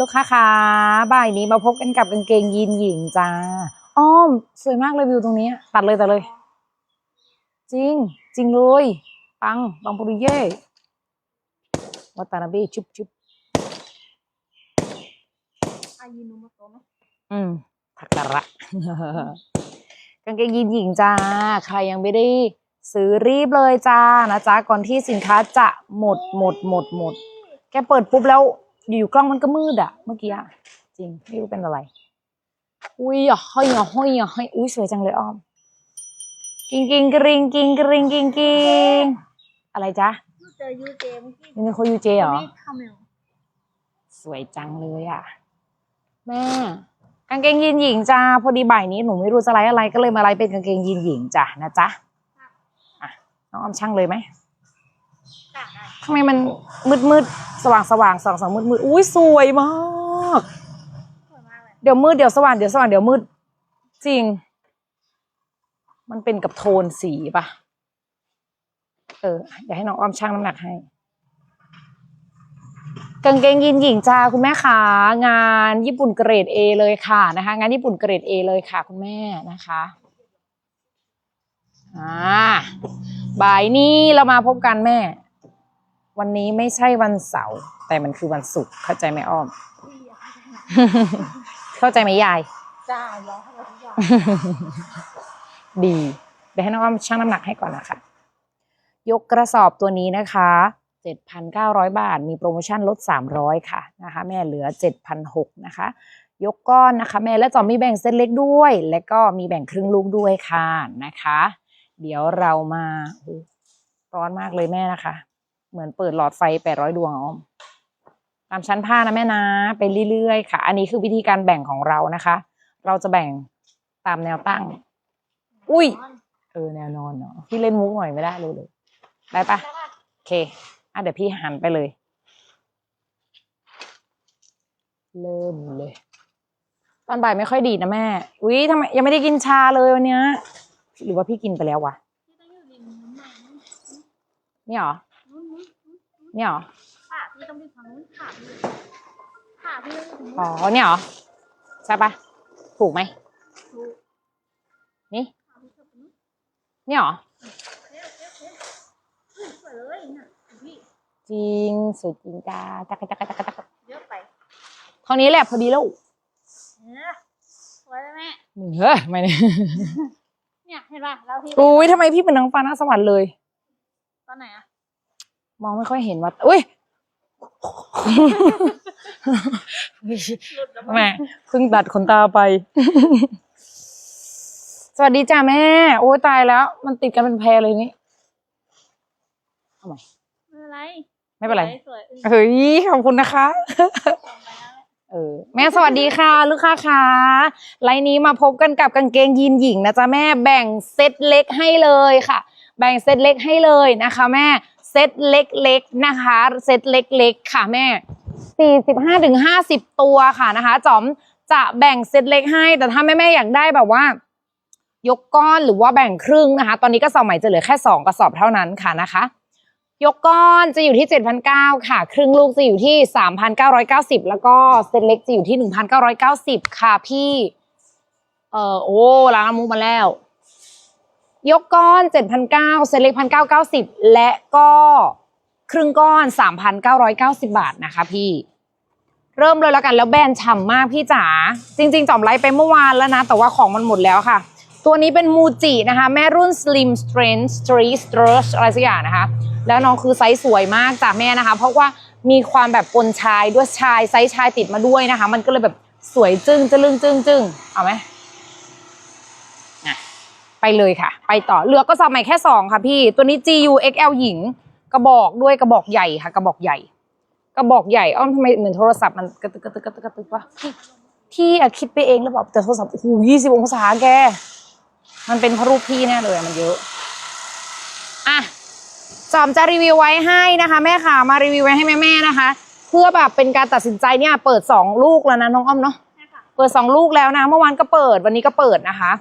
ลูกค้าขาบ่ายนี้มาพบกันกับกางเกงยีนหญิงจ้าอ้อม สวยมากเลยวิวตรงนี้ ตัดเลยตัดเลย จริง จริงเลยปังปังปุริเย่วัตานาเบะชุบชุบอายินุโมโตะไหมอืมทักกะระกางเกงยีนหญิงจ้า ใครยังไม่ได้ซื้อรีบเลยจ้านะจ๊ะก่อนที่สินค้าจะหมดหมดหมดหมด แกเปิดปุ๊บแล้ว อยู่กล้องมันก็มืดอะเมื่อกี้อะจริงไม่รู้เป็นอะไร อุ้ยอะห้อยอะห้อยอะห้อยอุ้ยสวยจังเลยอ้อมกิงกิงกริงกิงกริงกิงกิงอะไรจ๊ะยูเจอยูเจเมื่อกี้นี่เป็นยูเจเหรอ ไม่ทำเลยเหรอสวยจังเลยอะ แม่ กางเกงยีนหญิงจ้าพอดีบ่ายนี้หนูไม่รู้จะไลฟ์อะไรก็เลยมาไลฟ์เป็นกางเกงยีนหญิงจ้ะนะจ๊ะอะน้องออมช่างเลยไหมจ้ะ ทำไมมันมืดมืดสว่างสว่างสองสองมืดมืดอุ้ยสวยมากสวยมากเลยเดี๋ยวมืดเดี๋ยวสว่างเดี๋ยวสว่างเดี๋ยวมืด จริง มันเป็นกับโทนสีปะเออเดี๋ยวให้น้องอ้อมช่างน้ำหนักให้กางเกงยีนหญิงจ้าคุณแม่ขางานญี่ปุ่นเกรด A เลยค่ะนะคะ งานญี่ปุ่นเกรด A เลยค่ะ คุณแม่นะคะอ่าบ่ายนี้เรามาพบกันแม่ วันนี้ไม่ใช่วันเสาร์แต่มันคือวันศุกร์เข้าใจไหมอ้อมพี่อยากให้ได้เข้าใจไหมยาย จ้าร้องให้เราทุกอย่างดี เดี๋ยวให้น้องอ้อมชั่งน้ำหนักให้ก่อนนะคะ ยกกระสอบตัวนี้นะคะ 7,900 บาท มีโปรโมชั่นลด 300 ค่ะนะคะ แม่เหลือ 7,600 นะคะ ยกก้อนนะคะ แม่และจอมมีแบ่งเส้นเล็กด้วย และก็มีแบ่งครึ่งลูกด้วยค่ะนะคะ เดี๋ยวเรามาโอ้ร้อนมากเลยแม่นะคะ เหมือนเปิดหลอดไฟ800ดวงอ้อมตามชั้นผ้านะแม่นะไปเรื่อยๆค่ะ อันนี้คือวิธีการแบ่งของเรานะคะ เราจะแบ่งตามแนวตั้ง อุ้ย เออแนวนอนเนาะพี่เล่นมุกหน่อยไม่ได้เลยเลยได้ปะโอเคอะเดี๋ยวพี่หันไปเลย เริ่มเลย ตอนบ่ายไม่ค่อยดีนะแม่ อุ้ยทำไมยังไม่ได้กินชาเลยวันเนี้ยหรือว่าพี่กินไปแล้ววะพี่ต้องอยู่ริมนู้นหน่อยนู้นเนี่ยเหรอนู้นนู้นนู้น เนี่ยเหรอขาพี่ต้องไปฝั่งนู้นขาพี่ขาพี่ต้องอยู่ตรงนู้นอ๋อ เนี่ยเหรอ ใช่ปะถูกไหม ถูกนี่ขาพี่ต้องตรงนู้นเนี่ยเหรอ เร็วเร็วเร็วเฮ้ยสวยเลยน่ะพี่จริงสุดจริงจ้าจักรจักรจักรจักรเยอะไปเท่านี้แหละพอดีแล้วเนี่ยสวยเลยแม่มึงเฮ้ยไม่เนี่ยเนี่ยเห็นป่ะเราที่ อุ้ยทำไมพี่เป็นนางฟ้าหน้าสวรรค์เลย ตอนไหนอะ มองไม่ค่อยเห็นว่าอุ้ยหลุดแล้วมั้งแม่เพิ่งตัดขนตาไป สวัสดีจ้าแม่ โอ้ยตายแล้ว มันติดกันเป็นแพรเลยนี่ทำไมไม่เป็นไร ไม่เป็นไรสวยๆเฮ้ยขอบคุณนะคะ เออ แม่สวัสดีค่ะ ลูกค้าค่ะไลน์นี้มาพบกันกับกางเกงยีนหญิงนะจ๊ะแม่แบ่งเซตเล็กให้เลยค่ะ แบ่งเซตเล็กให้เลยนะคะ แม่ เซตเล็กๆนะคะ เซตเล็กๆ ค่ะแม่ 45ถึง50 ตัวค่ะนะคะจอมจะแบ่งเซตเล็กให้ แต่ถ้าแม่ๆอยากได้แบบว่า ยกก้อนหรือว่าแบ่งครึ่งนะคะ ตอนนี้กระสอบใหม่จะเหลือแค่ 2 กระสอบเท่านั้นค่ะนะคะ ยกก้อนจะอยู่ที่ 7,900 ค่ะ ครึ่งลูกจะอยู่ที่ 3,990 แล้วก็เซตเล็กจะอยู่ที่ 1,990 ค่ะพี่ เออโอ้ร้านมุกมาแล้ว ยกก้อน 7,900เซตเล็ก1,990 และก็ครึ่งก้อน 3,990 บาทนะคะพี่ เริ่มเลยแล้วกันแล้วแบรนด์ฉ่ำมากพี่จ๋าจริง ๆ จอมไลฟ์ไปเมื่อวานแล้วนะ แต่ว่าของมันหมดแล้วค่ะ ตัวนี้เป็นมูจินะคะ แม่รุ่น Slim Strength Street Stretch อะไรสักอย่างนะคะ แล้วน้องคือไซส์สวยมากจากแม่นะคะ เพราะว่ามีความแบบปนชายด้วยชายไซส์ชายติดมาด้วยนะคะ มันก็เลยแบบสวยจึ้งจะลึงจึ้งจึ้งเอาไหม ไปเลยค่ะ ไปต่อเหลือก็สอบใหม่แค่สองค่ะพี่ ตัวนี้ GU XL หญิง กระบอกด้วยกระบอกใหญ่ค่ะ กระบอกใหญ่ กระบอกใหญ่อ้อมทำไมเหมือนโทรศัพท์มันกระตึกกระตึกกระตึกกระตึกวะพี่พี่อะคิดไปเองแล้วแบบแต่โทรศัพท์โอ้โหยี่สิบองศาแก มันเป็นเพราะรูปพี่แน่เลยอะมันเยอะอะจอมจะรีวิวไว้ให้นะคะ แม่ค่ะมารีวิวไว้ให้แม่ๆนะคะ เพื่อแบบเป็นการตัดสินใจเนี่ย เปิดสองลูกแล้วนะน้องอ้อมเนาะใช่ค่ะเปิดสองลูกแล้วนะ เมื่อวานก็เปิดวันนี้ก็เปิดนะคะ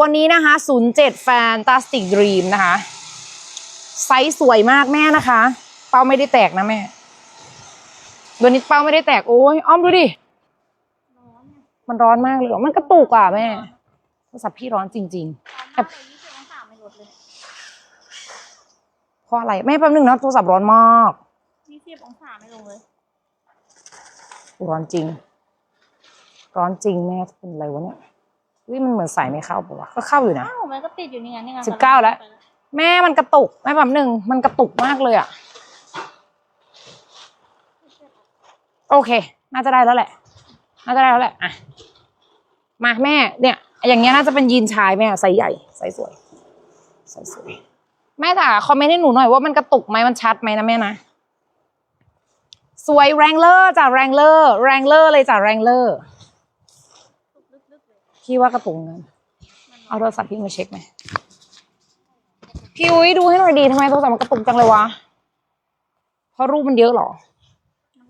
ตัวนี้นะคะ07 Fantastic Dream นะคะ ไซส์สวยมากแม่นะคะ เป้าไม่ได้แตกนะแม่โดนนิดเป้าไม่ได้แตกโอ้ยอ้อมดูดิร้อนเนี่ยมันร้อนมากเลยเหรอมันกระตุกอะแม่โทรศัพท์พี่ร้อนจริงร้อนมากเลยยี่สิบองศาไม่ลดเลยๆเพราะอะไรแม่แป๊บนึงนะโทรศัพท์ร้อนมากยี่สิบองศาไม่ลงเลย ร้อนจริง ร้อนจริงแม่เป็นอะไรวะเนี่ย วิมันเหมือนสายไม่เข้าปะวะก็เข้าอยู่นะอ้าวมันก็ติดอยู่นี่ไงนี่ไงสิบเก้าแล้ว แม่มันกระตุกแม่แป๊บนึงมันกระตุกมากเลยอะ โอเค น่าจะได้แล้วแหละ น่าจะได้แล้วแหละอะมาแม่ เนี่ย อย่างเงี้ยน่าจะเป็นยีนชายแม่ไซส์ใหญ่ไซส์สวยไซส์สวยแม่จ๋าคอมเมนต์ให้หนูหน่อยว่ามันกระตุกไหมมันชัดไหมนะแม่นะสวยแรงเลอร์จ้ะแรงเลอร์แรงเลอร์เลยจ้ะแรงเลอร์ลึกๆเลย พี่ว่ากระตุกเงินเอาโทรศัพท์พี่มาเช็คไหมพี่อุ้ยดูให้หน่อยดีทำไมโทรศัพท์มันกระตุกจังเลยวะเพราะรูปมันเยอะเหรอ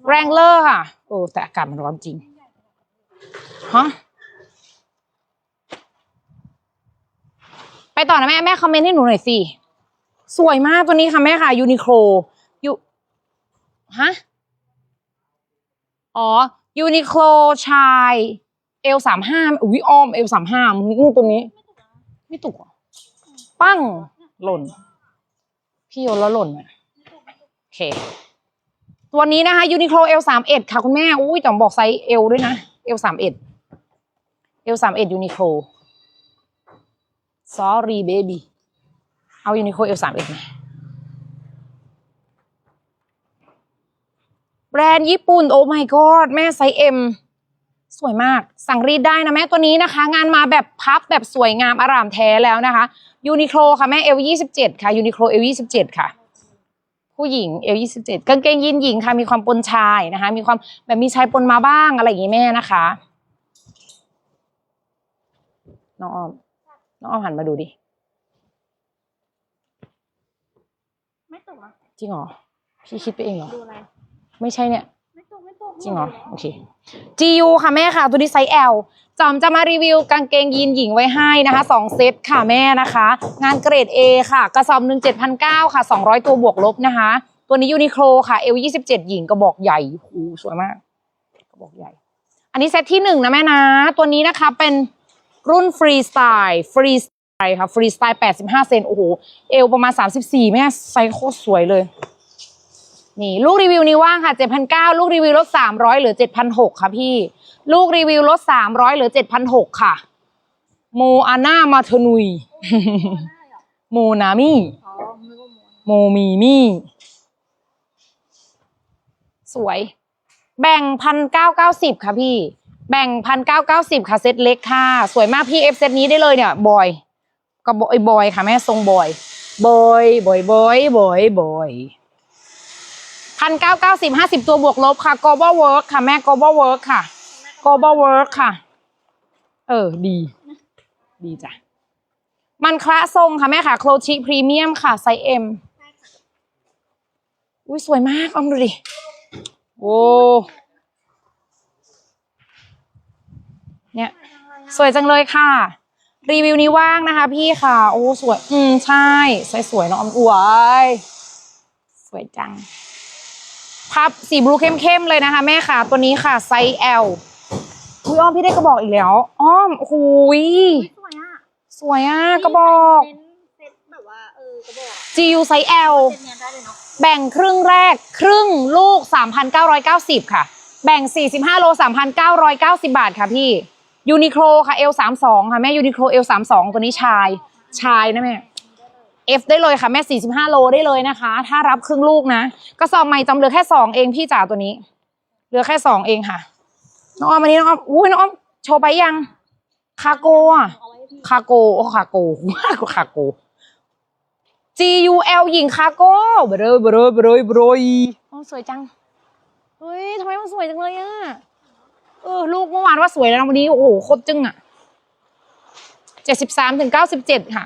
แรงเลอร์ค่ะโอ้แต่อากาศมันร้อนจริงฮะไปต่อนะแม่ แม่คอมเมนต์ให้หนูหน่อยสิ สวยมากตัวนี้ค่ะแม่ค่ะยูนิโคลยูฮะ อ๋อยูนิโคลชายเอลสามห้าอุ้ยอ้อมเอลสามห้ามึงงูตัวนี้ ไม่ตุกปั้งหล่น พี่โยนแล้วหล่นอะโอเค ตัวนี้นะคะยูนิโคลเอลสามเอ็ดค่ะคุณแม่ อุ้ยจอมบอกไซส์เอลด้วยนะเอลสามเอ็ดเอลสามเอ็ดยูนิโคล sorry baby เอายูนิโคลเอลสามเอ็ดไหมแบรนด์ญี่ปุ่น โอ้ my god แม่ไซส์เอ็ม สวยมาก สั่งรีดได้นะแม่ตัวนี้นะคะ งานมาแบบพับแบบสวยงามอร่ามแท้แล้วนะคะยูนิโคลค่ะแม่เอลยี่สิบเจ็ดค่ะยูนิโคลเอลยี่สิบเจ็ดค่ะ ผู้หญิงเอลยี่สิบเจ็ดกางเกงยีนหญิงค่ะมีความปนชายนะคะ มีความแบบมีชายปนมาบ้างอะไรอย่างงี้แม่นะคะน้องออมน้องออมหันมาดูดิไม่ตกนะจริงเหรอพี่คิดไปเองเหรอดูอะไรไม่ใช่เนี่ยไม่ตกไม่ตก จริงเหรอ โอเค GU ค่ะแม่ค่ะ ตัวนี้ไซส์ L จอมจะมารีวิวกางเกงยีนหญิงไว้ให้นะคะสองเซตค่ะแม่นะคะ งานเกรด A ค่ะ กระสอบหนึ่งเจ็ดพันเก้าค่ะสองร้อยตัวบวกลบนะคะ ตัวนี้ยูนิโคลค่ะ L ยี่สิบเจ็ดหญิงกระบอกใหญ่โอ้สวยมากกระบอกใหญ่ อันนี้เซตที่หนึ่งนะแม่นะ ตัวนี้นะคะเป็นรุ่นฟรีสไตล์ฟรีสไตล์ค่ะฟรีสไตล์แปดสิบห้าเซนโอ้โหเอวประมาณสามสิบสี่แม่ไซส์โคตรสวยเลย นี่ลูกรีวิวนี้ว่างค่ะ 7,900 ลูกรีวิวลด 300 เหลือ 7,600 ค่ะพี่ ลูกรีวิวลด 300 เหลือ 7,600 ค่ะ โมอาน่ามาเทนุย โมนามิโมมีมี่สวย แบ่งพันเก้าเก้าสิบค่ะพี่ แบ่งพันเก้าเก้าสิบค่ะเซตเล็กค่ะ สวยมากพี่เอฟเซตนี้ได้เลยเนี่ยบอยกับบอยบอยค่ะแม่ทรงบอยบอยบอยบอยบอยบอย พันเก้าเก้าสิบห้าสิบตัวบวกลบค่ะ global work ค่ะแม่ global work ค่ะ global work ค่ะ เออ ดี ดีจ้ะ มันคละทรงค่ะแม่ค่ะ โคลชิพรีเมียมค่ะ ไซส์เอ็มใช่ค่ะอุ้ยสวยมากออมดูดิ โอ้เนี่ยสวยจังเลยค่ะ รีวิวนี้ว่างนะคะ พี่ค่ะ โอ้สวย อืม ใช่ใส่สวยเนาะออมอวย สวยจัง พับสีบลูเข้มๆเลยนะคะ แม่ค่ะตัวนี้ค่ะไซส์ L อุ้ยอ้อมพี่ได้กระบอกอีกแล้ว อ้อมโอ้โหยอุ๊ยสวยอะสวยอะกระบอก เน้นเซ็ตแบบว่าเออกระบอก GU ไซส์ L เซ็ตเนี้ยได้เลยเนาะแบ่งครึ่งแรกครึ่งลูก 3,990 ค่ะ แบ่ง 45 โล 3,990 บาทค่ะพี่ยูนิโคลค่ะ L32 ค่ะแม่ยูนิโคล L32 ตัวนี้ชาย ชายนะแม่ F ได้เลยค่ะแม่ 45 โลได้เลยนะคะ ถ้ารับครึ่งลูกนะกระสอบใหม่จำเหลือแค่ 2 เองพี่จ๋าตัวนี้ เหลือแค่ 2 เองค่ะ น้องออมอันนี้น้องออมอุ้ยน้องออมโชว์ไปยัง คาโกอะเอาไว้ให้พี่คาโกโอ้คาโกคาโก G U L หญิงคาโกเบรอยเบรอยเบรอยเบรอยโอ้สวยจังเฮ้ยทำไมมันสวยจังเลยอะเออลูกเมื่อวานว่าสวยแล้วนะวันนี้โอ้โหโคตรจึ้งอะเจ็ดสิบสามถึงเก้าสิบเจ็ดค่ะ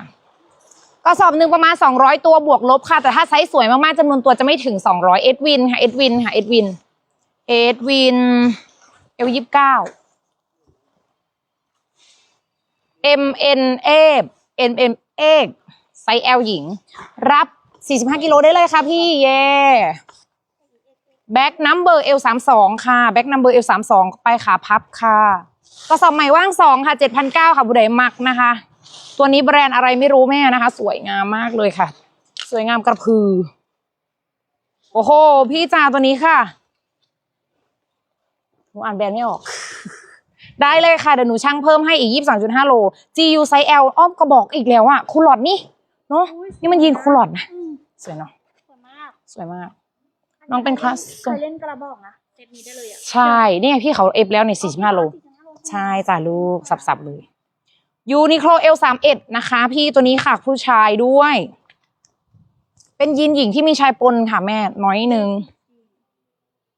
กระสอบหนึ่งประมาณสองร้อยตัวบวกลบค่ะ แต่ถ้าไซส์สวยมากๆจำนวนตัวจะไม่ถึงสองร้อยเอ็ดวินค่ะ เอ็ดวินค่ะ เอ็ดวิน เอ็ดวิน เอลยี่สิบเก้า M N A N M A ไซส์ L หญิง รับ 45 กิโลได้เลยค่ะพี่ เย่แบ็กนัมเบอร์เอลสามสองค่ะ แบ็กนัมเบอร์เอลสามสองไปขาพับค่ะ กระสอบใหม่ว่างสองค่ะเจ็ดพันเก้าค่ะบุไดมักนะคะ ตัวนี้แบรนด์อะไรไม่รู้แม่นะคะ สวยงามมากเลยค่ะ สวยงามกระพือ โอ้โห พี่จ่าตัวนี้ค่ะหนูอ่านแบรนด์ไม่ออก ได้เลยค่ะ เดี๋ยวหนูช่างเพิ่มให้อีก22.5โล GU ไซส์ L อ้อมกระบอกอีกแล้วอะคูลอดนี่เนอะอุ๊ยนี่มันยีนคูลอดนะอืมสวยเนาะสวยมากสวยมาก น้องเป็นคลาสเคยเล่นกระบอกนะเซตนี้ได้เลยอะใช่นี่ไงพี่เขาเอฟแล้วใน45โล ใช่จ้ะลูกสับๆเลย ยูนิโคลเอลสามเอ็ดนะคะ พี่ตัวนี้ค่ะผู้ชายด้วย เป็นยีนหญิงที่มีชายปนค่ะแม่น้อยหนึ่ง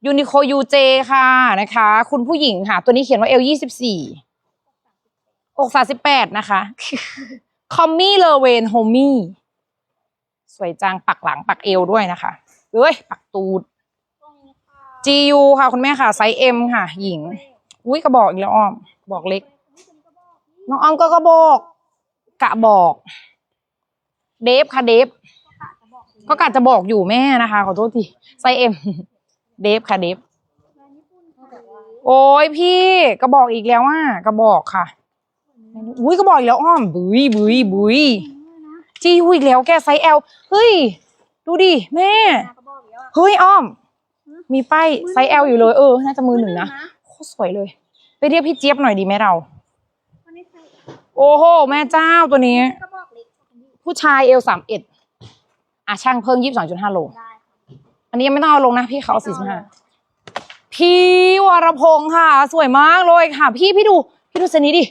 ยูนิโคยูเจค่ะนะคะ คุณผู้หญิงค่ะ ตัวนี้เขียนว่าเอลยี่สิบสี่อกสาสิบแปดนะคะคอมมี่เลเวนโฮมี่สวยจังปักหลังปักเอวด้วยนะคะเอ้ย ปักตูด GU ค่ะ คุณแม่ค่ะ ไซส์ M ค่ะ หญิง อุ้ยกระบอกอีกแล้วอ้อม บอกเล็ก น้องอ้อมก็กระบอก กะบอก เดฟค่ะเดฟก็กะจะบอกอยู่แม่นะคะ ขอโทษทีไซส์ M เดฟค่ะเดฟโอ้ยพี่กระบอกอีกแล้วอะกระบอกค่ะอุ้ยกระบอกอีกแล้วอ้อมบุยบุยบุยจียูอีกแล้วแกไซส์ L เฮ้ย ดูดิแม่ เฮ้ยอ้อม มีป้ายไซส์ L อยู่เลยเออ น่าจะมือหนึ่งนะโคตรสวยเลย ไปเรียกพี่เจี๊ยบหน่อยดีไหมเรา โอ้โห แม่เจ้าตัวนี้กระบอกเล็กค่ะคุณพี่ผู้ชายเอลสามเอ็ดอะช่างเพิ่มยี่สิบสองจุดห้าโล ได้ค่ะอันนี้ยังไม่ต้องเอาลงนะ พี่เขาสี่สิบห้าพี่วรพงษ์ค่ะ สวยมากเลยค่ะ พี่พี่ดู พี่ดูเซนนี้ดิ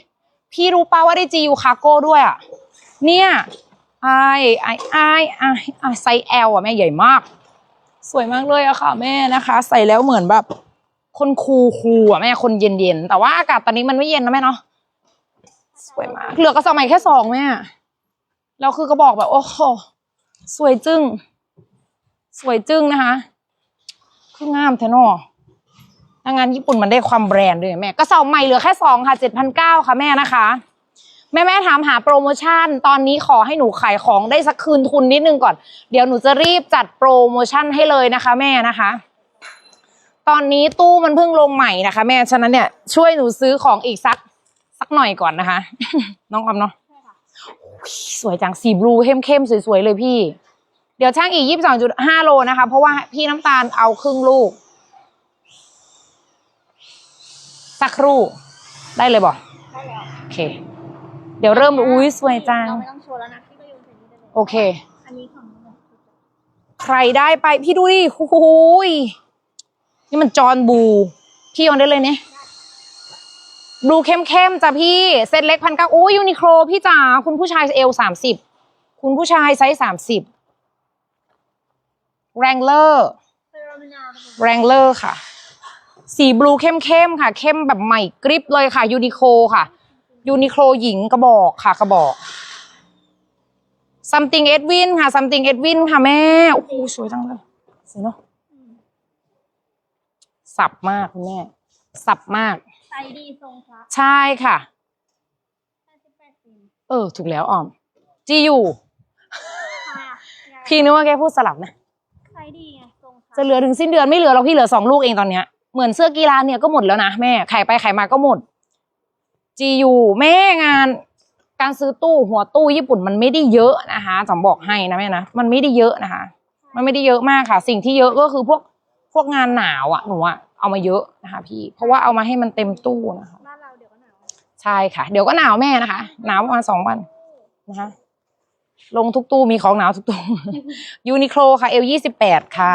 พี่รู้ป่าว่าได้จียูคาโก้ด้วยอะ เนี่ยไอไอไอไอไอไซส์แอลอะแม่ใหญ่มาก สวยมากเลยอะค่ะ แม่นะคะ ใส่แล้วเหมือนแบบ คนคูคูลๆอะแม่คนเย็นเย็นๆแต่ว่าอากาศตอนนี้มันไม่เย็นนะแม่เนาะ สวยมาก เหลือกระสอบใหม่แค่สองแม่แล้วคือกระบอกแบบ โอ้โหสวยจึ้ง สวยจึ้งนะคะ คืองามแท้นองานญี่ปุ่นมันได้ความแบรนด์ด้วยแม่ กระสอบใหม่เหลือแค่สองค่ะเจ็ดพันเก้าค่ะแม่นะคะแม่แม่ถามหาโปรโมชั่น ตอนนี้ขอให้หนูขายของได้สักคืนทุนนิดนึงก่อน เดี๋ยวหนูจะรีบจัดโปรโมชั่นให้เลยนะคะ แม่นะคะ ตอนนี้ตู้มันเพิ่งลงใหม่นะคะ แม่ ฉะนั้นเนี่ยช่วยหนูซื้อของอีกสัก สักหน่อยก่อนนะคะ น้องออมเนาะโอ้ยสวยจังสีบลูเข้มเข้มๆสวยๆเลยพี่ เดี๋ยวช่างอีกยี่สิบสองจุดห้าโลนะคะ เพราะว่าพี่น้ำตาลเอาครึ่งลูก สักครู่ ได้เลยบอกได้แล้วโอเค เดี๋ยวเริ่มอุ้ยสวยจังเราไม่ต้องโชว์แล้วนะพี่ก็โยนใส่นี่ได้เลยโอเค อันนี้ของหนูใครได้ไปพี่ดูดิโอ้โหยนี่มันจอห์นบู พี่โยนได้เลยเนี่ย บลูเข้มๆจ้ะพี่ เซตเล็กพันเก้าโอ้ยูนิโคลพี่จ๋าคุณผู้ชายเอลสามสิบคุณผู้ชายไซส์สามสิบแรงเลอร์เซรนานะคะแรงเลอร์ค่ะ สีบลูเข้มๆค่ะ เข้มแบบใหม่กริบเลยค่ะยูนิโคค่ะยูนิโคลหญิงกระบอกค่ะกระบอก something Edwin ค่ะ something Edwin ค่ะแม่ โอ้โหสวยจังเลยสวยเนาะสับมากคุณแม่ สับมาก ไซส์ดีทรงพระใช่ค่ะแปดสิบแปดเซนเออ ถูกแล้วออม จียูค่ะพี่นึกว่าแกพูดสลับนะไซส์ดีไงทรงพระจะเหลือถึงสิ้นเดือนไม่เหลือหรอกพี่เหลือสองลูกเองตอนเนี้ยเหมือนเสื้อกีฬาเนี่ยก็หมดแล้วนะแม่ขายไปขายมาก็หมด GU แม่งาน การซื้อตู้หัวตู้ญี่ปุ่นมันไม่ได้เยอะนะคะจำบอกให้นะแม่นะมันไม่ได้เยอะนะคะ มันไม่ได้เยอะมากค่ะ สิ่งที่เยอะก็คือพวกพวกงานหนาวอะหนูอะ เอามาเยอะนะคะพี่ เพราะว่าเอามาให้มันเต็มตู้นะคะบ้านเราเดี๋ยวก็หนาวใช่ค่ะ เดี๋ยวก็หนาวแม่นะคะหนาวประมาณสองวันนะคะลงทุกตู้มีของหนาวทุกตู้ยูนิโคลค่ะเอลยี่สิบแปดค่ะ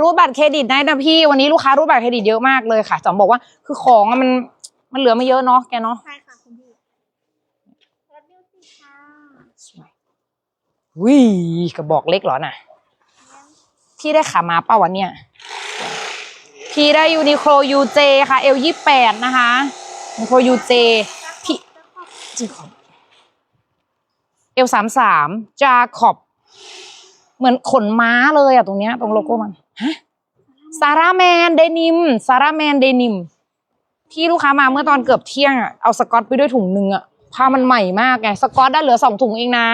รูดบัตรเครดิตได้นะพี่วันนี้ลูกค้ารูดบัตรเครดิตเยอะมากเลยค่ะจอมบอกว่าคือของอะมันมันเหลือไม่เยอะเนาะแกเนาะใช่ค่ะคุณพี่รถมิวสิกค่ะสวยวิกระบอกเล็กเหรอน่ะพี่ได้ขามาเป้าวันเนี่ย พีได้ยูนิโคลยูเจค่ะเอลยี่แปดนะคะยูนิโคลยูเจพี่จริงของเอลสามสามจาขอบ เหมือนขนม้าเลยอะตรงเนี้ยตรงโลโก้มันฮะซาร่าแมนเดนิมซาร่าแมนเดนิมที่ลูกค้ามาเมื่อตอนเกือบเที่ยงอะเอาสกอตไปด้วยถุงหนึ่งอะผ้ามันใหม่มากไงสกอตได้เหลือสองถุงเองนะ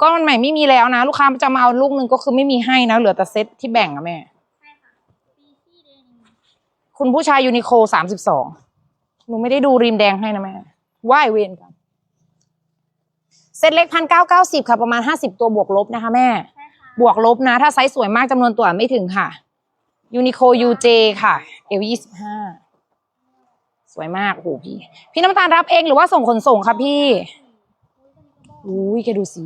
ก็มันใหม่ไม่มีแล้วนะ ลูกค้าจะมาเอาลูกหนึ่งก็คือไม่มีให้นะ เหลือแต่เซ็ตที่แบ่งอะแม่ คุณผู้ชายยูนิโคสามสิบสองหนูไม่ได้ดูริมแดงให้นะแม่ว่ายเวียนกัน เซตเล็กพันเก้าเก้าสิบค่ะ ประมาณห้าสิบตัวบวกลบนะคะแม่ใช่ค่ะบวกลบนะ ถ้าไซส์สวยมากจำนวนตัวไม่ถึงค่ะยูนิโคยูเจค่ะเอลยี่สิบห้าสวยมากโอ้โหพี่ พี่น้ำตาลรับเองหรือว่าส่งขนส่งครับพี่อุ้ยแกดูสี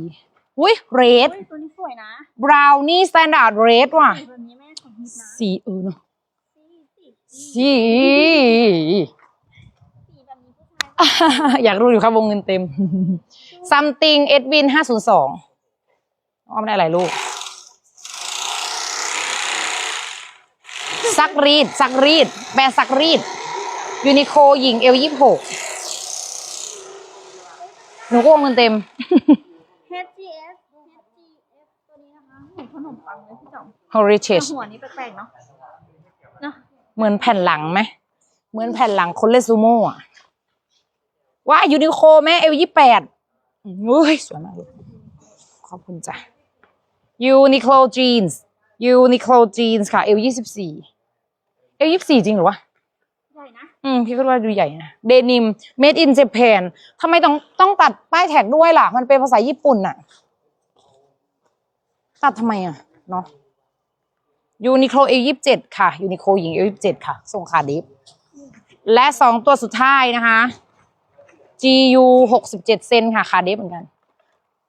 อุ้ยเรดเฮ้ยตัวนี้สวยนะบราวนี่สแตนดาร์ดเรดว่ะแบบนี้แม่ของฮิตนะสีเออเนาะ สีสีสีสีแบบนี้ผู้ชายอยากรู้อยู่ครับวงเงินเต็ม something เอ็ดวินห้าศูนย์สองอ้อมได้หลายลูก ซักรีด ซักรีดแบรนด์ซักรีด ยูนิโคหญิงเอลยี่หกหนูก็วงเงินเต็ม HGS HGS ตัวนี้นะคะเหมือนขนมปังเลยพี่จ๋อง Heritage แต่หัวนี้แปลกๆเนาะ เนาะเหมือนแผ่นหลังไหมเหมือนแผ่นหลังคนเล่นซูโม่อะว่ายูนิโคแม่เอลยี่แปดอุ้ยสวยมากเลยขอบคุณจ้ะยูนิโคลจีนส์ยูนิโคลจีนส์ค่ะเอลยี่สิบสี่เอลยี่สิบสี่จริงเหรอวะใหญ่นะอืมพี่ก็ว่าดูใหญ่นะเดนิม made in Japan ทำไมต้องต้องตัดป้ายแท็กด้วยล่ะ มันเป็นภาษาญี่ปุ่นน่ะตัดทำไมอะเนาะ ยูนิโคลเอยี่สิบเจ็ดค่ะยูนิโคหญิงเอยี่สิบเจ็ดค่ะส่งขาดิฟและสองตัวสุดท้ายนะคะ GU หกสิบเจ็ดเซนค่ะขาดิฟเหมือนกัน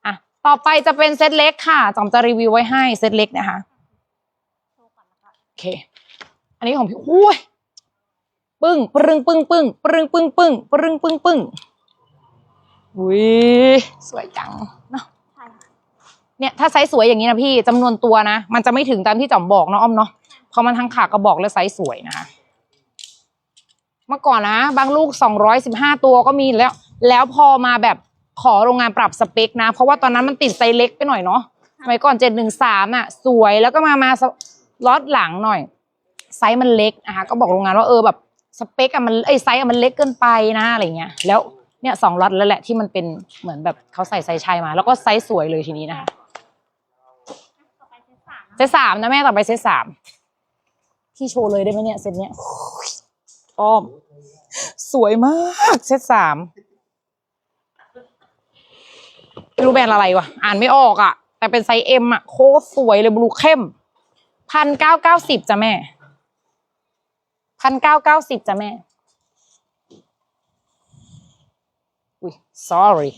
อะต่อไปจะเป็นเซตเล็กค่ะจอมจะรีวิวไว้ให้เซตเล็กนะคะโอเค อันนี้ของพี่อุ้ยปึ้งปรึงปึ้งปึ้งปรึงปึ้งปึ้งปรึงปึ้งปึ้งอุ้ยสวยจังเนาะใช่ค่ะ เนี่ยถ้าไซส์สวยอย่างนี้นะพี่จำนวนตัวนะ มันจะไม่ถึงตามที่จอมบอกเนาะอ้อมเนาะเพราะมันทั้งขากระบอกและไซส์สวยนะคะ เมื่อก่อนนะ บางลูกสองร้อยสิบห้าตัวก็มีแล้ว แล้วพอมาแบบขอโรงงานปรับสเปคนะ เพราะว่าตอนนั้นมันติดไซส์เล็กไปหน่อยเนาะสมัยก่อนเจ็ดหนึ่งสามน่ะ สวยแล้วก็มามาล็อตหลังหน่อย ไซส์มันเล็กนะคะก็บอกโรงงานว่าเออแบบสเปคอะมันไอไซส์อะมันเล็กเกินไปนะอะไรเงี้ยแล้วเนี่ยสองล็อตแล้วแหละที่มันเป็นเหมือนแบบเขาใส่ไซส์ชายมา แล้วก็ไซส์สวยเลยทีนี้นะคะ เซตสามนะแม่ต่อไปเซตสามพี่โชว์เลยได้ไหมเนี่ยเซตเนี้ยอ้อม สวยมากเซตสามไม่รู้แบรนด์อะไรวะอ่านไม่ออกอะ่ะ แต่เป็นไซส์เอ็มอะ โคตรสวยเลยบลูเข้มพันเก้าเก้าสิบจ้ะแม่พันเก้าเก้าสิบจ้ะแม่ อุ้ย sorry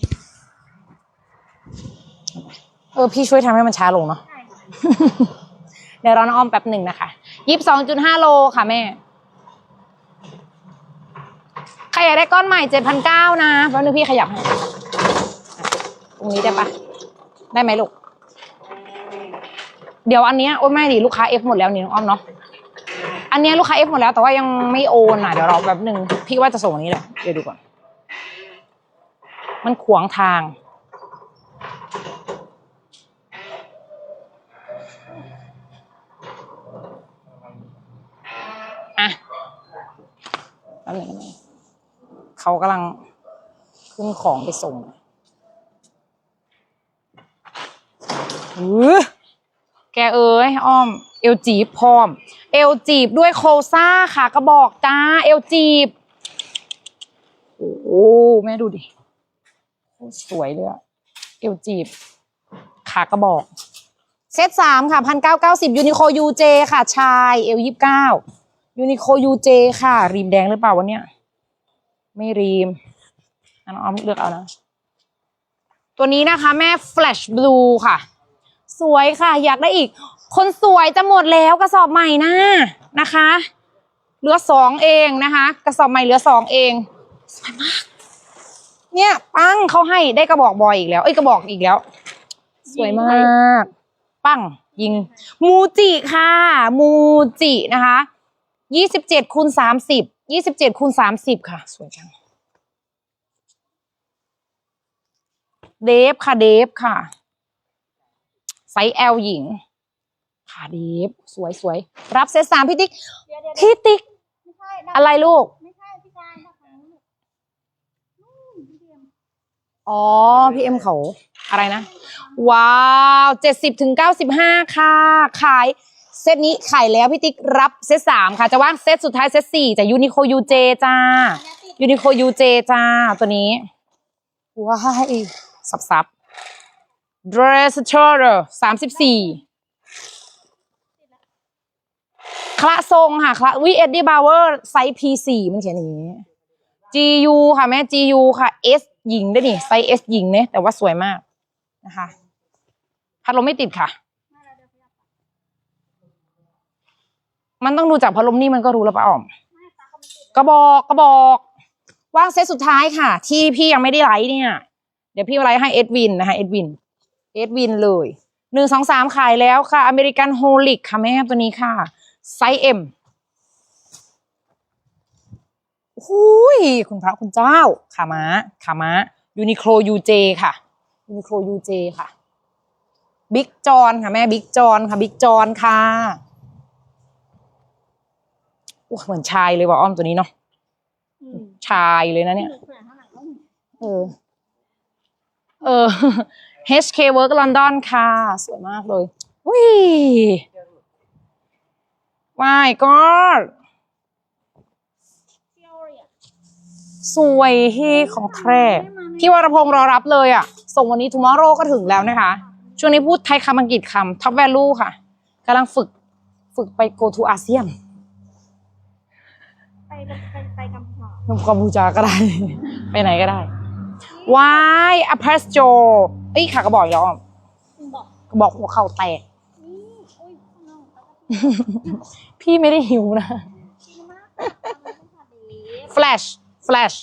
เออ พี่ช่วยทำให้มันช้าลงเนาะ เดี๋ยวรอน้องอ้อมแป๊บหนึ่งนะคะยี่สิบสองจุดห้าโลค่ะแม่ ใครอยากได้ก้อนใหม่เจ็ดพันเก้านะแป๊บนึงพี่ขยับให้ตรงนี้ได้ปะได้ไหมลูก เดี๋ยวอันเนี้ยโอ้ยไม่ดิลูกค้าเอฟหมดแล้วนี่น้องอ้อมเนาะอันเนี้ยลูกค้าเอฟหมดแล้วแต่ว่ายังไม่โอนอะเดี๋ยวรอแป๊บหนึ่งพี่ว่าจะส่งนนี้แหละเดี๋ยวดูก่อน มันขวางทาง ป๊บนึงเขากำลังขึ้นของไปส่งอือแกเอ้ยอ้อม เอลจีบพร้อม เอลจีบด้วยโคซ่าค่ะกระบอกจ้า เอลจีบ โอ้แม่ดูดิ สวยเลยอะเอลจีบ ขากระบอก เซตสามค่ะพันเก้าเก้าสิบยูนิโคยูเจค่ะชาย เอลยี่สิบเก้า ยูนิโคยูเจค่ะ รีมแดงหรือเปล่าวะเนี่ย ไม่รีมอันน้องอ้อมเลือกเอานะ ตัวนี้นะคะแม่ Flash Blue ค่ะ สวยค่ะ อยากได้อีก คนสวยจะหมดแล้วกระสอบใหม่นะนะคะ เหลือสองเองนะคะ กระสอบใหม่เหลือสองเอง สวยมาก เนี่ยปังเขาให้ได้กระบอกบอยอีกแล้ว เอ้ยกระบอกอีกแล้ว สวยมาก ปังยิง มูจิค่ะ มูจินะคะ ยี่สิบเจ็ดคูณสามสิบยี่สิบเจ็ดคูณสามสิบค่ะ สวยจัง เดฟค่ะเดฟค่ะ ไซส์ L หญิง ค่ะเดฟสวยสวยรับเซตสามพี่ติ๊กเดี๋ยวเดี๋ยวพี่ติ๊ก ไม่ใช่นะอะไรลูก ไม่ใช่พี่การนะคะนู่นพี่เดียมอ๋อ พี่เอ็มเขาอะไรนะ ว้าวเจ็ดสิบถึงเก้าสิบห้าค่ะ ขาย เซตนี้ขายแล้วพี่ติ๊กรับเซตสามค่ะ จะว่างเซตสุดท้ายเซตสี่จะยูนิโคยูเจจ้ายูนิโคยูเจจ้า ตัวนี้ว้ายสับสับ dress t o r สามสิบสี่คละทรงค่ะคละวิเอ็ดดี้บาวเวอร์ไซส์ P4 มันเขียนอย่างนี้ GU ค่ะแม่ GU ค่ะ S หญิงด้วยนี่ไซส์ S หญิงเนี่ยแต่ว่าสวยมากนะคะพัดลมไม่ติดค่ะ มันต้องดูจากพัดลมนี่มันก็รู้แล้วป่ะอ่อมกระบอกกระบอกว่างเซตสุดท้ายค่ะ ที่พี่ยังไม่ได้ไลฟ์เนี่ย เดี๋ยวพี่มาไลฟ์ให้เอ็ดวินนะคะเอ็ดวินเอ็ดวินเลยหนึ่งสองสามขายแล้วค่ะ อเมริกันโฮลิกค่ะแม่ตัวนี้ค่ะ ไซส์เอ็มหุยคุณพระคุณเจ้าขาม้าขาม้ายูนิโคลยูเจค่ะยูนิโคลยูเจค่ะบิ๊กจอนค่ะแม่บิ๊กจอนค่ะบิ๊กจอนค่ะ โอ้เหมือนชายเลยว่ะอ้อมตัวนี้เนาะอืมชายเลยนะเนี่ยหนูเผื่อข้างหลังก็มีเออ เออ HK Work London ค่ะ สวยมากเลยวิวายก็เที่ยวเลยอะสวยที่ของแท้พี่วรพงษ์รอรับเลยอะ ส่งวันนี้ tomorrow ก็ถึงแล้วนะคะ ช่วงนี้พูดไทยคำอังกฤษคำ top value ค่ะกำลังฝึก ฝึกไป go to ASEAN ไป ไปไปกัมพูชานุ่มกัมพูชาก็ได้ ไปไหนก็ได้วายอ p พ e สโจเอ้ยขากระบอกอีกแล้วอะคุณบอกกระบอกหัวเข่าแตกนี่อุ้ยข้างนอกเขาก็พี่ไม่ได้หิวนะดีมากแต่มันต้องผ่าดี Flash Flash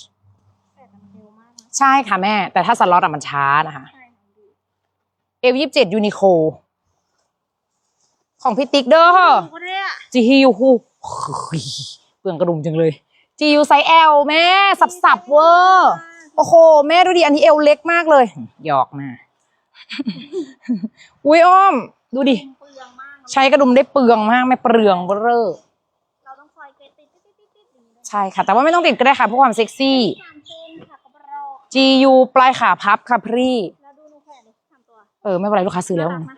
แต่มันเร็วมากนะใช่ค่ะแม่ แต่ถ้าสล็อตอะมันช้านะคะใช่ค่ะดีเอฟยี่สิบเจ็ดยูนิโคของพี่ติ๊กเด้อก็ได้อะจีฮิวฮูเป ลืองกระดุมจังเลยจียูไซแอลแม่ สับสับๆเวอร์โอ้โห แม่ดูดิ อันนี้เอวเล็กมากเลย หยอกนะอุ้ยอ้อม ดูดิ เปลืองมากนะใช้กระดุมได้เปลืองมาก ไม่เปลืองเบ้อเร่อเราต้องคอยเกรดติดติดติดติดติดอย่างนี้ด้วยใช่ค่ะ แต่ว่าไม่ต้องติดก็ได้ค่ะเพื่อความเซ็กซี่ สามเซนค่ะกระเรา GU ปลายขาพับค่ะพรีแล้วดูหนูแขวนเลยสามตัวเออ ไม่เป็นไรลูกค้าซื้อแล้ว น่ารักนะ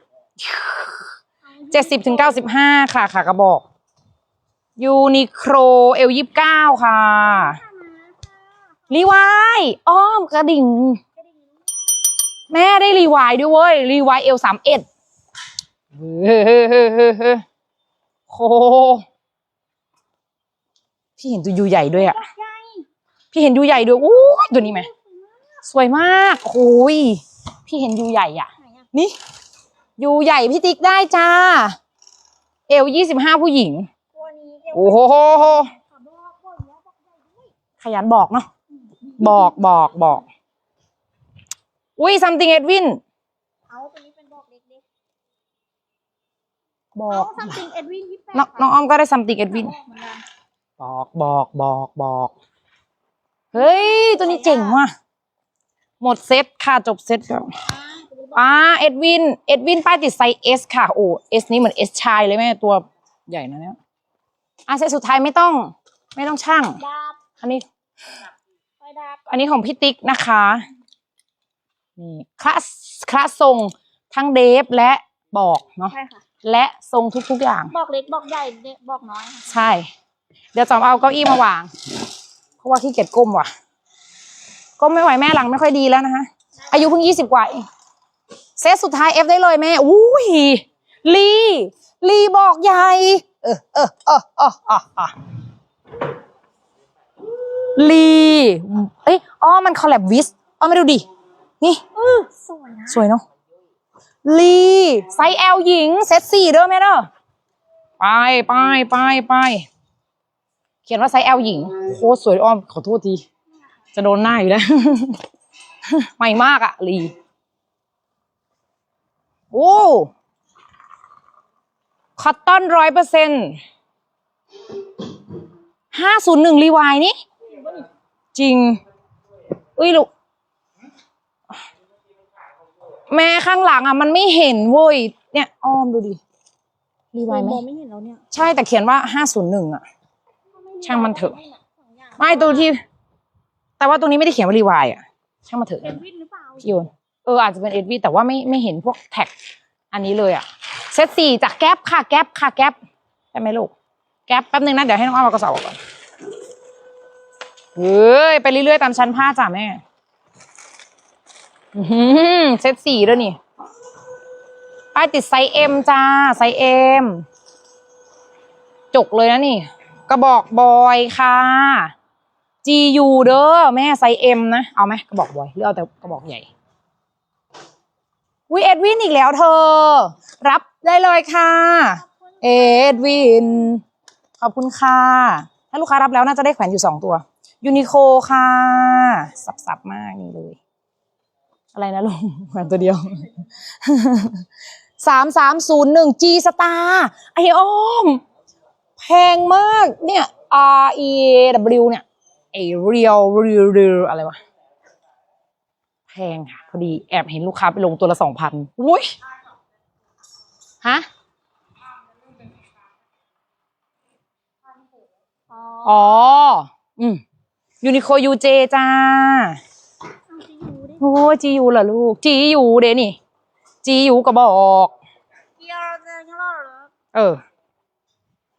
เจ็ดสิบถึงเก้าสิบห้าค่ะขากระบอก ยูนิโครเอลยี่สิบเก้าค่ะรีวายอ้อมกระดิ่ง แม่ได้รีวายด้วยเว้ย รีวายเอลสามเอ็ดเฮ้โคพี่เห็นตัวยูใหญ่ด้วยอะ พี่เห็นยูใหญ่ด้วยอู้ตัวนี้ไหมสวยมากโอ้ยพี่เห็นยูใหญ่อะ นี่ยูใหญ่พี่ติ๊กได้จ้า เอลยี่สิบห้าผู้หญิง โอ้โหขอบอกบอกแล้วบอกใหญ่ด้วยขยันบอกเนาะบอกบอกบอกอุ้ย something Edwin เอาตัวนี้เป็นบอกเล็กบๆอเอากซัมติงเอ็ดวินยี่สิบแปดน้องน้องอ้อมก็ได้ something Edwin เหมือนกันบอกบอกบอกบอกเฮ้ย ตัวนี้เจ๋งว่ะ หมดเซตค่ะจบเซตแล้วอ่าตัวนี้บอกอ่าเอ็ดวิน เอ็ดวินป้ายติดไซส์ S ค่ะ โอ้ S นี้เหมือน S ชายเลยแม่ตัวใหญ่นะเนี่ย อะเซตสุดท้ายไม่ต้อง ไม่ต้องช่าง ดาบอันนี้ไปดาบอันนี้ของพี่ติ๊กนะคะนี่คลาสคลาสทรงทั้งเดฟและบอกเนาะใช่ค่ะ และทรงทุกๆอย่าง บอกเล็กบอกใหญ่เด็กบอกน้อยค่ะใช่ เดี๋ยวจอมเอาเก้าอี้มาวาง เพราะว่าขี้เกียจก้มว่ะ ก้มไม่ไหวแม่หลังไม่ค่อยดีแล้วนะคะอายุเพิ่งยี่สิบกว่าเองเซตสุดท้ายเอฟได้เลยแม่อุ้ยลีลีบอกใหญ่ เออเออเออเออเออเออลีเอ้ยอ๋อมันคอลแลบวิสอ๋อมาดูดิ นี่สวยนะสวยเนาะลีไซส์ L หญิง เซตสี่เด้อแม่เด้อไปไปไปไปเขียนว่าไซส์ L หญิง โคตรสวยอ้อมขอโทษที จะโดนหน้าอยู่แล้วใหม่มากอะลี โอ้ คอตตอนร้อยเปอร์เซ็นห้าศูนย์หนึ่งรีวายนี่ จริง อุ้ยลูก แม่ข้างหลังอะ มันไม่เห็นเว้ย เนี่ยอ้อมดูดิ รีไวายไหมมองไม่เห็นแล้วเนี่ย ใช่แต่เขียนว่าห้าศูนย์หนึ่งอะ ช่างมันเถอะ ไม่ตัวที่ แต่ว่าตรงนี้ไม่ได้เขียนว่ารีไวายอะ ช่างมันเถอะเอ็ดวินหรือเปล่าพี่โยนเอออาจจะเป็นเอ็ดวีแต่ว่าไม่ไม่เห็นพวกแท็ก อันนี้เลยอะ เซตสี่จากแก๊ปค่ะแก๊ปค่ะแก๊ปได้ไหมลูก แก๊ปแป๊บนึงนะ เดี๋ยวให้น้องอ้อมเอากระสอบออกก่อนเฮ้ย ไปเรื่อยๆ ตามชั้นผ้าจ้ะแม่เซตสี่ด้วยนี่ป้ายติดไซส์เอ็มจ้า ไซส์เอ็มจกเลยนะนี่ กระบอกบอยค่ะ GU เด้อแม่ไซส์เอ็มนะ เอาไหมกระบอกบอยหรือเอาแต่กระบอกใหญ่ วิเอ็ดวินอีกแล้วเธอ รับได้เลยค่ะ เอ็ดวิน ขอบคุณค่ะ ถ้าลูกค้ารับแล้วน่าจะได้แขวนอยู่สองตัว ยูนิโคค่ะ สับๆมากนี่เลย อะไรนะลุงแขวนตัวเดียวสามสามศูนย์หนึ่ง G Star ไออ้อม แพงมากเนี่ย R E W เนี่ยไอเรียวเรียวเรียวอะไรวะ แพงค่ะ พอดีแอบเห็นลูกค้าไปลงตัวละสองพันอุ้ยฮะอ๋ออ๋ออืมยูนิโคยูเจจ้าเอาจริงดูดิโอ้จียูเหรอลูก จียูเดนี่ จียูก็บอกเกียร์จะยังรอดเหรอเออ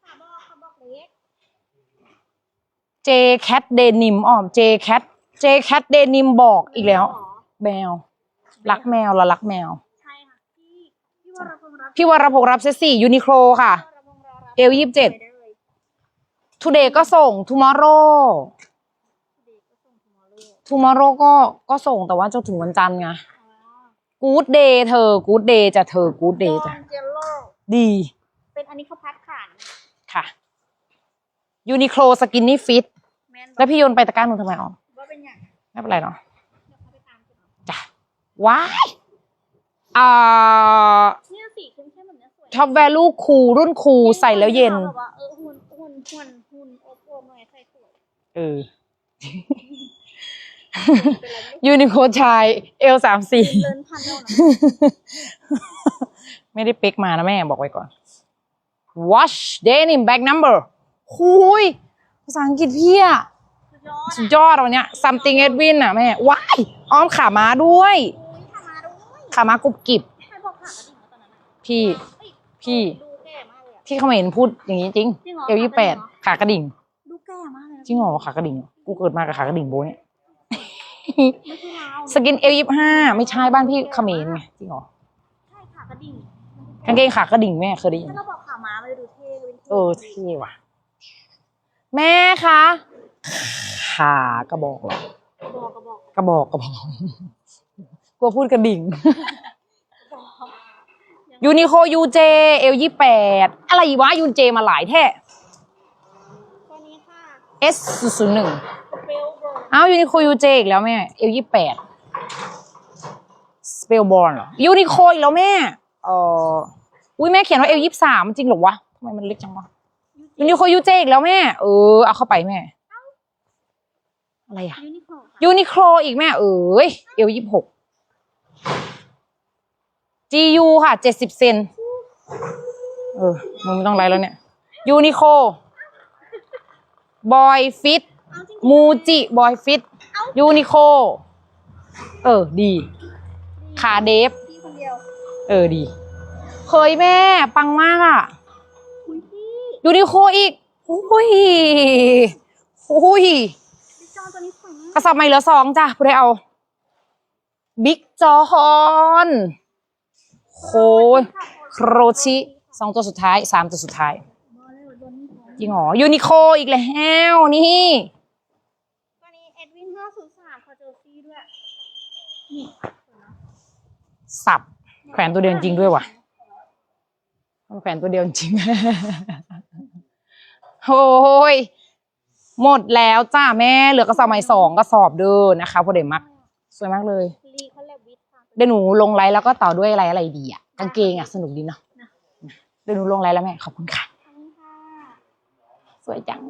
ขาบอกขาบอกเล็กเจแคทเดนิมอ้อมเจแคทเจแคทเดนิมบอกอีกแล้วเหรอ แมว รักแมวละรักแมว ใช่ค่ะพี่พี่วรพงษ์รับพี่วรพงษ์รับเซตสี่ยูนิโคลค่ะพี่วรพงษ์รอรับเอลยี่สิบเจ็ดได้เลย today ก็ส่ง tomorrow เด็กก็ส่งถึงมอลูก tomorrow ก็ก็ส่งแต่ว่าจะถึงวันจันทร์ไงอ๋อ good day เธอ good day จะเธอ good day จ้ะดอนเจลโล่ดีเป็นอันนี้เขาพัดขานค่ะยูนิโคลสกินนี่ฟิตแมนบแล้อวกพี่โยนไปตะกร้าหนูทำไมอ๋อว่าเป็นอย่าง ไม่เป็นไรเนาะ ว้ายอ่าเนี่ยสีเข้มๆแบบเนี้ยสวยท็อปแวลูคูรุ่นคูใส่แล้วเย็น แบบว่าเออหุ่นหุ่นหุ่นหุ่นอบอวมหน่อยใส่สวยเออ เป็นอะไรไม่รู้ยูนิโคชายเอลสามสี่เลินพันแล้วนะ ไม่ได้เป๊กมานะแม่บอกไว้ก่อน wash denim bag number หุยภาษาอังกฤษพี่อะสุดยอดสุดยอดอะวันเนี้ย something Edwin อะแม่ ว้าย อ้อมขาม้าด้วยาม้ากรุบกริบใครบอกขากระดิ่งมาตอนนั้นอะพี่ เอ้ยพี่ ดูแก่มากเลยอะ พี่เขาไม่เห็นพูดอย่างนี้จริงจริงเหรอ เอลยี่แปดขากระดิ่งดูแก่มากเลยนะจริงเหรอขากระดิ่งกูเกิดมากับขากระดิ่งโบเนี่ย ไม่ใช่เราสกินเอลยี่ห้าไม่ใช่บ้านพี่เขมรไงจริงเหรอใช่ขากระดิ่งกางเกงขากระดิ่งแม่เคยได้ยิน ถ้าเราบอกขาม้ามันจะดูเท่เป็นเออเท่ว่ะ แม่คะขากระบอกเหรอบอกกระบอกกระบอกกระบอก กลัวพูดกระดิ่งบอกยูนิโคยูเจเอลยี่แปดอะไรวะยูเจมาหลายแท้ตัวนี้ค่ะ S ศูนย์หนึ่งเบลเบิร์อ้าวยูนิโคยูเจอีกแล้วแม่เอลยี่แปดสเปลบอลเหรอยูนิโคอีกแล้วแม่เอออุ้ยแม่เขียนว่าเอลยี่สามจริงเหรอวะทำไมมันเล็กจังวะยูนิโคยูเจอีกแล้วแม่เออเอาเข้าไปแม่ อะไรอะยูนิโคลค่ะยูนิโคลอีกแม่เอ้ยเอลยี่หก GU ค่ะเจ็ดสิบเซนเออมึงไม่ต้องไลฟ์แล้วเนี่ยยูนิโคบอยฟิตเอาจริงมูจิบอยฟิตยูนิโคเออ ดี ขาเดฟพี่คนเดียวเออ ดีเคยแม่ ปังมากอะคุยพี่ยูนิโคอีกโอ้ยโอ้ยดิจอนตัวนี้สวยมากกระสอบใหม่เหลือสองจ้ะผู้ใดเอา บิ๊กจอฮอน โคยโครชิสองตัวสุดท้ายสามตัวสุดท้ายบอกเลยว่าตัวนี้ของจริงเหรอยูนิโคอีกแล้วนี่ตัวนี้เอ็ดวินห้าศูนย์สามพอเจอซี่ด้วยนี่สวยเนอะสับแขวนตัวเดียวจริงด้วยว่ะมันแขวนตัวเดียวจริงโอ้ยหมดแล้วจ้าแม่เหลือกระสอบใหม่สองกระสอบเด้อนะคะพอเดมัก สวยมากเลย เดี๋ยวหนูลงไลน์แล้วก็ต่อด้วยอะไรอะไรดีอะกางเกงอะสนุกดีเนาะนะเดี๋ยวหนูลงไลน์แล้วแม่ขอบคุณค่ะขอบคุณค่ะ สวยจัง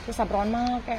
โทรศัพท์ร้อนมากแก